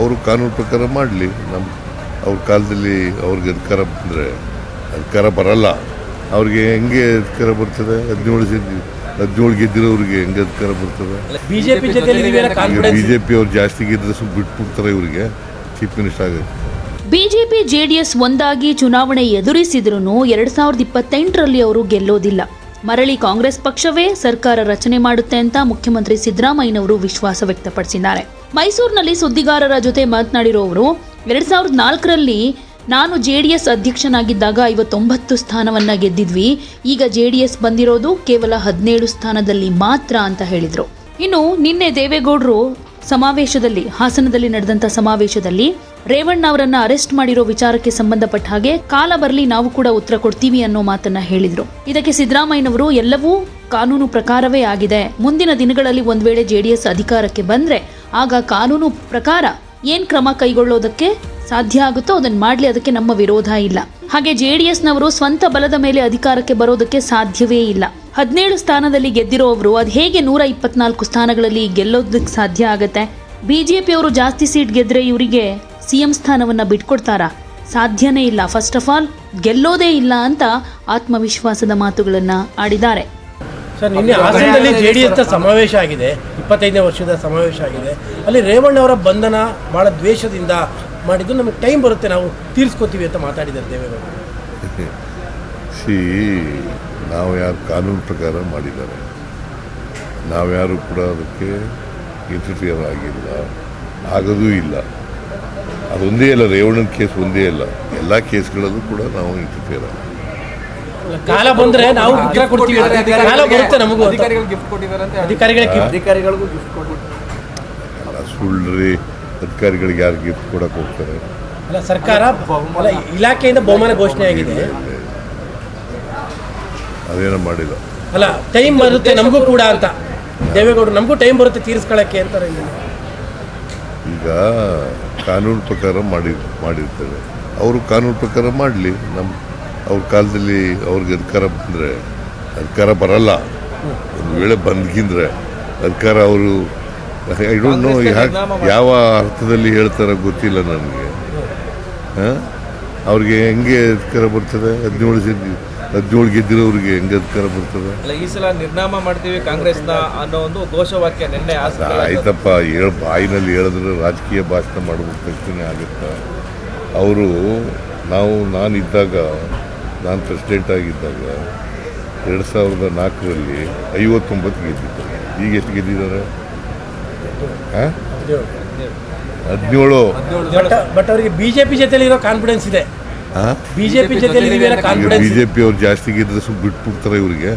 ಅವರು ಕಾನೂನು ಪ್ರಕಾರ ಮಾಡಲಿ. ನಮ್ಮ ಅವ್ರ ಕಾಲದಲ್ಲಿ ಅವ್ರಿಗೆ ಅಧಿಕಾರ ಬಂದರೆ ಅಧಿಕಾರ ಬರಲ್ಲ. ಅವ್ರಿಗೆ ಹೆಂಗೆ ಅಧಿಕಾರ ಬರ್ತದೆ? ಹದಿನೇಳು ಹದಿನೇಳು ಗೆದ್ದಿರೋರಿಗೆ ಹೆಂಗೆ ಅಧಿಕಾರ ಬರ್ತದೆ? ಈಗ ಬಿ ಜೆ ಪಿ ಅವ್ರು ಜಾಸ್ತಿ ಗೆದ್ದರೆ ಸ್ವಲ್ಪ ಬಿಟ್ಬಿಡ್ತಾರೆ ಇವರಿಗೆ. ಚೀಫ್ ಮಿನಿಸ್ಟರ್ ಆಗುತ್ತೆ ಬಿಜೆಪಿ ಜೆಡಿಎಸ್ ಒಂದಾಗಿ ಚುನಾವಣೆ ಎದುರಿಸಿದ್ರೂ ಎರಡ್ ಸಾವಿರದ ಇಪ್ಪತ್ತೆಂಟರಲ್ಲಿ ಅವರು ಗೆಲ್ಲೋದಿಲ್ಲ. ಮರಳಿ ಕಾಂಗ್ರೆಸ್ ಪಕ್ಷವೇ ಸರ್ಕಾರ ರಚನೆ ಮಾಡುತ್ತೆ ಅಂತ ಮುಖ್ಯಮಂತ್ರಿ ಸಿದ್ದರಾಮಯ್ಯನವರು ವಿಶ್ವಾಸ ವ್ಯಕ್ತಪಡಿಸಿದ್ದಾರೆ. ಮೈಸೂರಿನಲ್ಲಿ ಸುದ್ದಿಗಾರರ ಜೊತೆ ಮಾತನಾಡಿರೋ ಅವರು ಎರಡ್ ಸಾವಿರದ ನಾಲ್ಕರಲ್ಲಿ ನಾನು ಜೆ ಡಿ ಎಸ್ ಅಧ್ಯಕ್ಷನಾಗಿದ್ದಾಗ ಐವತ್ತೊಂಬತ್ತು ಸ್ಥಾನವನ್ನ ಗೆದ್ದಿದ್ವಿ. ಈಗ ಜೆ ಡಿ ಎಸ್ ಬಂದಿರೋದು ಕೇವಲ ಹದಿನೇಳು ಸ್ಥಾನದಲ್ಲಿ ಮಾತ್ರ ಅಂತ ಹೇಳಿದರು. ಇನ್ನು ನಿನ್ನೆ ದೇವೇಗೌಡರು ಸಮಾವೇಶದಲ್ಲಿ, ಹಾಸನದಲ್ಲಿ ನಡೆದಂತ ಸಮಾವೇಶದಲ್ಲಿ ರೇವಣ್ಣ ಅವರನ್ನ ಅರೆಸ್ಟ್ ಮಾಡಿರೋ ವಿಚಾರಕ್ಕೆ ಸಂಬಂಧಪಟ್ಟ ಹಾಗೆ ಕಾಲ ಬರಲಿ ನಾವು ಕೂಡ ಉತ್ತರ ಕೊಡ್ತೀವಿ ಅನ್ನೋ ಮಾತನ್ನ ಹೇಳಿದ್ರು. ಇದಕ್ಕೆ ಸಿದ್ದರಾಮಯ್ಯನವರು ಎಲ್ಲವೂ ಕಾನೂನು ಪ್ರಕಾರವೇ ಆಗಿದೆ. ಮುಂದಿನ ದಿನಗಳಲ್ಲಿ ಒಂದು ವೇಳೆ ಜೆಡಿಎಸ್ ಅಧಿಕಾರಕ್ಕೆ ಬಂದ್ರೆ ಆಗ ಕಾನೂನು ಪ್ರಕಾರ ಏನು ಕ್ರಮ ಕೈಗೊಳ್ಳೋದಕ್ಕೆ ಸಾಧ್ಯ ಆಗುತ್ತೋ ಅದನ್ನ ಮಾಡ್ಲಿ, ಅದಕ್ಕೆ ನಮ್ಮ ವಿರೋಧ ಇಲ್ಲ. ಹಾಗೆ ಜೆ ಡಿ ಎಸ್ನವರು ಸ್ವಂತ ಬಲದ ಮೇಲೆ ಅಧಿಕಾರಕ್ಕೆ ಬರೋದಕ್ಕೆ ಸಾಧ್ಯವೇ ಇಲ್ಲ. ಹದಿನೇಳು ಸ್ಥಾನದಲ್ಲಿ ಗೆದ್ದಿರೋವರು, ಅದು ಹೇಗೆ ನೂರ ಇಪ್ಪತ್ನಾಲ್ಕು ಸ್ಥಾನಗಳಲ್ಲಿ ಗೆಲ್ಲೋದಕ್ಕೆ ಸಾಧ್ಯ ಆಗತ್ತೆ? ಬಿಜೆಪಿಯವರು ಜಾಸ್ತಿ ಸೀಟ್ ಗೆದ್ರೆ ಇವರಿಗೆ ಸಿಎಂ ಸ್ಥಾನವನ್ನ ಬಿಟ್ಕೊಡ್ತಾರಾ? ಸಾಧ್ಯನೇ ಇಲ್ಲ. ಫಸ್ಟ್ ಆಫ್ ಆಲ್, ಗೆಲ್ಲೋದೇ ಇಲ್ಲ ಅಂತ ಆತ್ಮವಿಶ್ವಾಸದ ಮಾತುಗಳನ್ನ ಆಡಿದ್ದಾರೆ. ಸರ್ ನಿನ್ನೆ ಹಾಸನದಲ್ಲಿ ಜೆ ಡಿ ಎಸ್ ಸಮಾವೇಶ ಆಗಿದೆ ಇಪ್ಪತ್ತೈದನೇ ವರ್ಷದ ಸಮಾವೇಶ ಆಗಿದೆ. ಅಲ್ಲಿ ರೇವಣ್ಣ ಅವರ ಬಂಧನ ಬಹಳ ದ್ವೇಷದಿಂದ ಮಾಡಿದ್ದು ನಮಗೆ ಟೈಮ್ ಬರುತ್ತೆ ನಾವು ತೀರಿಸ್ಕೋತೀವಿ ಅಂತ ಮಾತಾಡಿದ್ದಾರೆ ದೇವೇಗೌಡರು ಸಿ ನಾವು ಯಾರು ಕಾನೂನು ಪ್ರಕಾರ ಮಾಡಿದ್ದಾರೆ. ನಾವ್ಯಾರು ಕೂಡ ಅದಕ್ಕೆ ಇಂಟರ್ಫಿಯರ್ ಆಗಿಲ್ಲ. ಆಗೋದೂ ಇಲ್ಲ. ಅದೊಂದೇ ಅಲ್ಲ ರೇವಣ್ಣನ ಕೇಸ್ ಒಂದೇ ಅಲ್ಲ. ಎಲ್ಲ ಕೇಸ್ಗಳಲ್ಲೂ ಕೂಡ ನಾವು ಇಂಟರ್ಫಿಯರ್ ಆಗ ಕಾಲ ಬಂದ್ರೆ ನಾವು ಉತ್ತರ ಕೊಡ್ತೀವಿ. ಕಾಲ ಬರುತ್ತೆ ನಮಗೂ ಅಧಿಕಾರಿಗಳಿಗೆ ಗಿಫ್ಟ್ ಕೊಟ್ಟಿದ್ದಾರೆ ಅಂತ ಅಧಿಕಾರಿಗಳಿಗೆ ಅಧಿಕಾರಿಗಳಿಗೂ ಗಿಫ್ಟ್ ಕೊಟ್ಟಿದ್ದಾರೆ. ಅಲ್ಲ ಸುಳ್ಳ್ರಿ. ಅಧಿಕಾರಿಗಳಿಗೆ ಯಾರು ಗಿಫ್ಟ್ ಕೊಡಕ್ಕೆ ಹೋಗ್ತಾರೆ? ಅಲ್ಲ ಸರ್ಕಾರ ಅಲ್ಲ ಇಲಾಖೆಯಿಂದ ಬಹುಮಾನ ಘೋಷಣೆ ಆಗಿದೆ. ಅದೇನೋ ಮಾಡಿಲ್ಲ. ಅಲ್ಲ ಟೈಮ್ ಬರುತ್ತೆ ನಮಗೂ ಕೂಡ ಅಂತ. ದೇವೇಗೌಡರು ನಮಗೂ ಟೈಮ್ ಬರುತ್ತೆ ತೀರಿಸ್ಕೊಳ್ಳೋಕ್ಕೆ ಅಂತಾರೆ ಈಗ ಕಾನೂನು ಪ್ರಕಾರ ಮಾಡಿ ಮಾಡಿರ್ತಾರೆ ಅವರು ಕಾನೂನು ಪ್ರಕಾರ ಮಾಡಲಿ. ನಮ್ಮ ಅವ್ರ ಕಾಲದಲ್ಲಿ ಅವ್ರಿಗೆ ಅಧಿಕಾರ ಬಂದರೆ ಅಧಿಕಾರ ಬರಲ್ಲ. ಒಂದು ವೇಳೆ ಬಂದ್ಗಿಂದ್ರೆ ಅಧಿಕಾರ ಅವರು ಐ ಡೋಂಟ್ ನೋ ಯಾವ ಅರ್ಥದಲ್ಲಿ ಹೇಳ್ತಾರ ಗೊತ್ತಿಲ್ಲ ನನಗೆ. ಅವ್ರಿಗೆ ಹೆಂಗೆ ಅಧಿಕಾರ ಬರ್ತದೆ? ಹದಿನೇಳು ಸೀಟ್ ಹದಿನೇಳು ಗೆದ್ದಿರೋರಿಗೆ ಹೆಂಗೆ ಅಧಿಕಾರ ಬರ್ತದೆ? ಈ ಸಲ ನಿರ್ನಾಮ ಮಾಡ್ತೀವಿ ಕಾಂಗ್ರೆಸ್ನ ಅನ್ನೋ ಒಂದು ಘೋಷವಾಕ್ಯ ನಿನ್ನೆ ಆಯ್ತಪ್ಪ ಹೇಳ ಬಾಯಿನಲ್ಲಿ ಹೇಳಿದ್ರೆ ರಾಜಕೀಯ ಭಾಷಣ ಮಾಡಬೇಕು ತಕ್ಷಣ ಆಗುತ್ತಾ? ಅವರು ನಾವು ನಾನಿದ್ದಾಗ ನಾನು ಪ್ರೆಸಿಡೆಂಟ್ ಆಗಿದ್ದಾಗ ಎರಡು ಸಾವಿರದ ನಾಲ್ಕರಲ್ಲಿ ಐವತ್ತೊಂಬತ್ತು ಗೆದ್ದಿದ್ದಾರೆ ಈಗ ಎಷ್ಟು ಗೆದ್ದಿದ್ದಾರೆ? ಹದಿನೇಳು. ಬಟ್ ಬಟ್ ಅವರಿಗೆ ಬಿಜೆಪಿ ಜೊತೆಲಿ ಇರೋ ಕಾನ್ಫಿಡೆನ್ಸ್ ಇದೆ. ಬಿಜೆಪಿ ಜೊತೆಲಿ ಬಿಜೆಪಿ ಬಿ ಜೆ ಪಿ ಅವ್ರು ಜಾಸ್ತಿ ಗೆದ್ದರೆ ಸ್ವಲ್ಪ ಬಿಟ್ಬಿಡ್ತಾರೆ ಇವರಿಗೆ.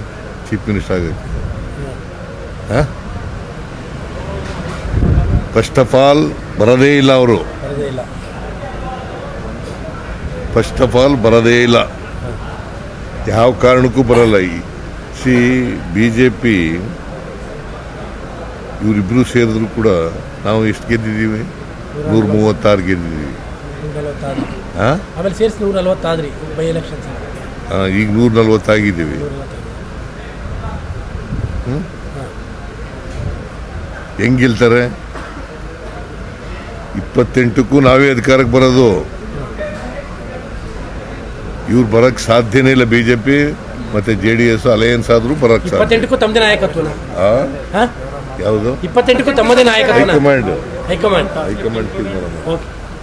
ಚೀಫ್ ಮಿನಿಸ್ಟರ್ ಆಗಕ್ಕೆ. ಫಸ್ಟ್ ಆಫ್ ಆಲ್ ಬರದೇ ಇಲ್ಲ ಅವರು. ಫಸ್ಟ್ ಆಫ್ ಆಲ್ ಬರದೇ ಇಲ್ಲ. ಯಾವ ಕಾರಣಕ್ಕೂ ಬರಲ್ಲ ಈ. ಸಿ ಬಿ ಜೆ ಪಿ ಇವರಿಬ್ಬರು ಸೇರಿದ್ರು ಕೂಡ ನಾವು ಎಷ್ಟು ಗೆದ್ದಿದ್ದೀವಿ? ನೂರ ಮೂವತ್ತಾರು ಗೆದ್ದಿದ್ದೀವಿ ಈಗ ನೂರ ನಲ್ವತ್ತಾಗಿದ್ದೀವಿ ಹೆಂಗೆ ಗೆಲ್ತಾರೆ? ಇಪ್ಪತ್ತೆಂಟಕ್ಕೂ ನಾವೇ ಅಧಿಕಾರಕ್ಕೆ ಬರೋದು. ಇವ್ರು ಬರಕ್ ಸಾಧ್ಯನೇ ಇಲ್ಲ ಬಿಜೆಪಿ ಮತ್ತೆ ಜೆ ಡಿ ಎಸ್ ಅಲಯನ್ಸ್ ಆದ್ರೂ ಬರಕ್ ಸಾಧ್ಯ ಇಪ್ಪತ್ತೆಂಟಕ್ಕೂ ತಮ್ಮದೇ ನಾಯಕತ್ವನ ಆ? ಹಾ ಯಾವುದು ಇಪ್ಪತ್ತೆಂಟಕ್ಕೂ ತಮ್ಮದೇ ನಾಯಕತ್ವನ ಹೈಕಮಾಂಡ್ ಹೈಕಮಾಂಡ್ ಹೈಕಮಾಂಡ್ ತೀರ್ಮಾನ ಮಾಡಿ. ಓಕೆ